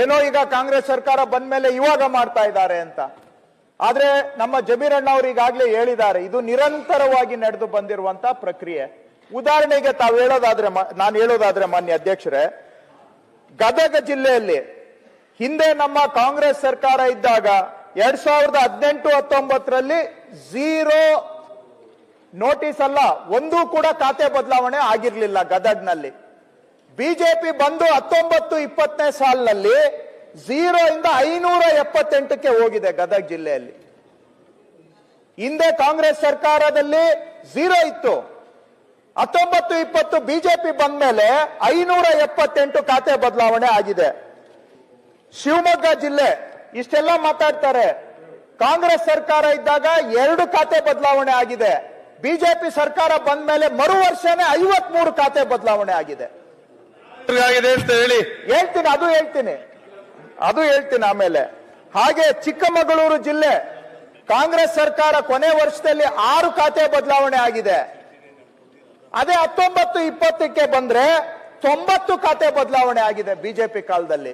ಏನೋ ಈಗ ಕಾಂಗ್ರೆಸ್ ಸರ್ಕಾರ ಬಂದ ಮೇಲೆ ಇವಾಗ ಮಾಡ್ತಾ ಇದ್ದಾರೆ ಅಂತ. ಆದ್ರೆ ನಮ್ಮ ಜಮೀರಣ್ಣ ಅವರು ಈಗಾಗಲೇ ಹೇಳಿದ್ದಾರೆ, ಇದು ನಿರಂತರವಾಗಿ ನಡೆದು ಬಂದಿರುವಂತ ಪ್ರಕ್ರಿಯೆ. ಉದಾಹರಣೆಗೆ ತಾವು ಹೇಳೋದಾದ್ರೆ ನಾನು ಹೇಳೋದಾದ್ರೆ ಮಾನ್ಯ ಅಧ್ಯಕ್ಷರೇ, ಗದಗ ಜಿಲ್ಲೆಯಲ್ಲಿ ಹಿಂದೆ ನಮ್ಮ ಕಾಂಗ್ರೆಸ್ ಸರ್ಕಾರ ಇದ್ದಾಗ ಎರಡ್ ಸಾವಿರದ ಹದಿನೆಂಟು ಹತ್ತೊಂಬತ್ತರಲ್ಲಿ ಝೀರೋ ನೋಟಿಸ್ ಅಲ್ಲ, ಒಂದೂ ಕೂಡ ಖಾತೆ ಬದಲಾವಣೆ ಆಗಿರ್ಲಿಲ್ಲ ಗದಗ್ನಲ್ಲಿ. ಬಿಜೆಪಿ ಬಂದು ಹತ್ತೊಂಬತ್ತು ಇಪ್ಪತ್ತನೇ ಸಾಲಿನಲ್ಲಿ ಝೀರೋ ಇಂದ ಐನೂರ ಎಪ್ಪತ್ತೆಂಟಕ್ಕೆ ಹೋಗಿದೆ ಗದಗ ಜಿಲ್ಲೆಯಲ್ಲಿ. ಹಿಂದೆ ಕಾಂಗ್ರೆಸ್ ಸರ್ಕಾರದಲ್ಲಿ ಝೀರೋ ಇತ್ತು. ಹತ್ತೊಂಬತ್ತು ಇಪ್ಪತ್ತು ಬಿಜೆಪಿ ಬಂದ ಮೇಲೆ ಐನೂರ ಎಪ್ಪತ್ತೆಂಟು ಖಾತೆ ಬದಲಾವಣೆ ಆಗಿದೆ. ಶಿವಮೊಗ್ಗ ಜಿಲ್ಲೆ, ಇಷ್ಟೆಲ್ಲ ಮಾತಾಡ್ತಾರೆ. ಕಾಂಗ್ರೆಸ್ ಸರ್ಕಾರ ಇದ್ದಾಗ ಎರಡು ಖಾತೆ ಬದಲಾವಣೆ ಆಗಿದೆ. ಬಿಜೆಪಿ ಸರ್ಕಾರ ಬಂದ ಮೇಲೆ ಮರು ವರ್ಷನೇ ಐವತ್ಮೂರು ಖಾತೆ ಬದಲಾವಣೆ ಆಗಿದೆ. ಆಗಿದೆ ಅಂತ ಹೇಳಿ. ಹೇಳ್ತೀನಿ, ಅದು ಹೇಳ್ತೀನಿ. ಅದು ಹೇಳ್ತೀನಿ ಆಮೇಲೆ. ಹಾಗೆ ಚಿಕ್ಕಮಗಳೂರು ಜಿಲ್ಲೆ, ಕಾಂಗ್ರೆಸ್ ಸರ್ಕಾರ ಕೊನೆ ವರ್ಷದಲ್ಲಿ ಆರು ಖಾತೆ ಬದಲಾವಣೆ ಆಗಿದೆ. ಅದೇ ಹತ್ತೊಂಬತ್ತು ಇಪ್ಪತ್ತಕ್ಕೆ ಬಂದ್ರೆ ತೊಂಬತ್ತು ಖಾತೆ ಬದಲಾವಣೆ ಆಗಿದೆ ಬಿಜೆಪಿ ಕಾಲದಲ್ಲಿ.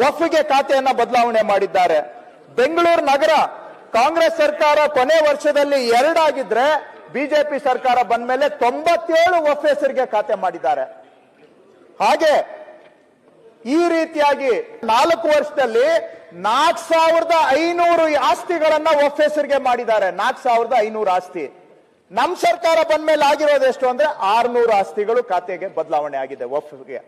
ವಫ್ಗೆ ಖಾತೆಯನ್ನ ಬದಲಾವಣೆ ಮಾಡಿದ್ದಾರೆ. ಬೆಂಗಳೂರು ನಗರ, ಕಾಂಗ್ರೆಸ್ ಸರ್ಕಾರ ಕೊನೆ ವರ್ಷದಲ್ಲಿ ಎರಡಾಗಿದ್ರೆ ಬಿಜೆಪಿ ಸರ್ಕಾರ ಬಂದ ಮೇಲೆ ತೊಂಬತ್ತೇಳು ವಫ್ ಹೆಸರಿಗೆ ಖಾತೆ ಮಾಡಿದ್ದಾರೆ. ಹಾಗೆ ಈ ರೀತಿಯಾಗಿ ನಾಲ್ಕು ವರ್ಷದಲ್ಲಿ ನಾಲ್ಕು ಸಾವಿರದ ಐನೂರು ಆಸ್ತಿಗಳನ್ನ ಒಫ್ ಮಾಡಿದ್ದಾರೆ. ನಾಲ್ಕು ಸಾವಿರದ ಐನೂರು ಆಸ್ತಿ. ನಮ್ ಸರ್ಕಾರ ಬಂದ್ಮೇಲೆ ಆಗಿರೋದು ಎಷ್ಟು ಅಂದ್ರೆ ಆರ್ನೂರು ಆಸ್ತಿಗಳು ಖಾತೆಗೆ ಬದಲಾವಣೆ ಆಗಿದೆ ಒಫ್ಗೆ